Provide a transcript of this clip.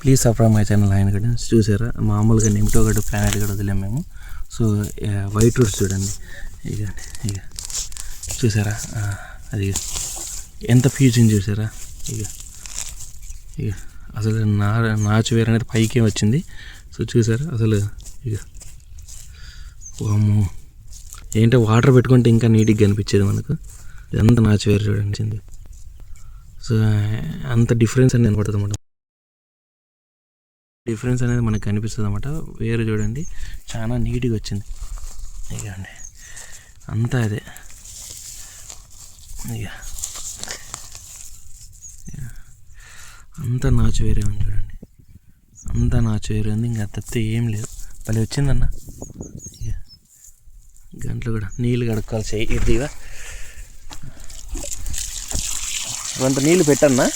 Please subscribe my channel ఆయన కూడా చూసారా? మామూలుగా నిమిటో గడ్డ ప్లానెట్ కూడా వదిలేం మేము. సో వైట్ రూట్స్ చూడండి. ఇక ఇక. చూసారా? అది ఎంత ఫ్యూజన్ చూసారా? ఇక ఇక. అసలు నా నాచు వేరు అనేది పైకే వచ్చింది? సో చూసారా? అసలు ఇక. వాము ఏంటో వాటర్ పెట్టుకుంటే ఇంకా నీట్గా కనిపించేది మనకు. ఇదంతా నాచు వేరు చూడండి సో అంత డిఫరెన్స్ అని కనపడుతుంది అన్నమాట. డిఫరెన్స్ అనేది మనకు కనిపిస్తుంది అనమాట వేరు చూడండి. చాలా నీట్గా వచ్చింది. ఇక అండి అంతా అదే. ఇక. అంతా నాచు వేరే ఉంది చూడండి. అంతా నాచు వేరే ఉంది. ఇంకా తప్పితే ఏం లేదు. భలే వచ్చిందన్న. ఇక గంటలు కూడా నీళ్ళు కడుక్కోవాలి చేయి ఇదిగా. కొంత నీళ్ళు పెట్టన్నా?